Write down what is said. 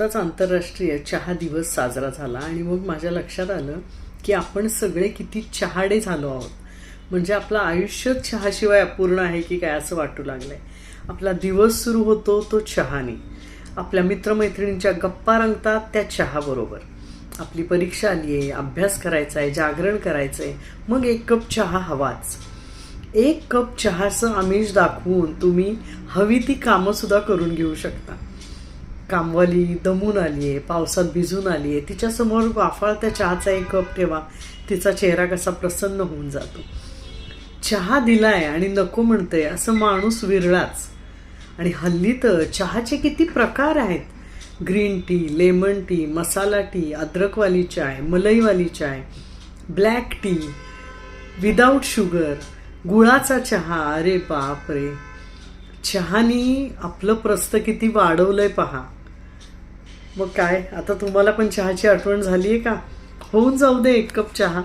नुकताच आंतरराष्ट्रीय चहा दिवस साजरा झाला आणि मग माझ्या लक्षात आलं की आपण सगळे किती चहाडे झालो आहोत. म्हणजे आपलं आयुष्य चहाशिवाय अपूर्ण आहे की काय असं वाटू लागलंय. आपला दिवस सुरू होतो तो चहाने. आपल्या मित्रमैत्रिणींच्या गप्पा रंगतात त्या चहाबरोबर. आपली परीक्षा आली आहे अभ्यास करायचा आहे जागरण करायचं आहे मग एक कप चहा हवाच. एक कप चहाचं आमिष दाखवून तुम्ही हवी ती कामं सुद्धा करून घेऊ शकता. कामवाली दमून आली आहे पावसात भिजून आली आहे तिच्यासमोर वाफाळत्या चहाचा एक कप ठेवा तिचा चेहरा कसा प्रसन्न होऊन जातो. चहा दिलाय आणि नको म्हणतंय असं माणूस विरळाच. आणि हल्ली तर चहाचे किती प्रकार आहेत. Green tea lemon tea masala tea अद्रकवाली चाय मलईवाली चाय ब्लॅक टी विदाऊट शुगर गुळाचा चहा अरे बाप रे चहानी आपलं प्रस्त किती वाढवलंय पहा. मग काय? आता तुम्हाला पण चहाची आठवण झाली आहे का? होऊन जाऊ दे एक कप चहा.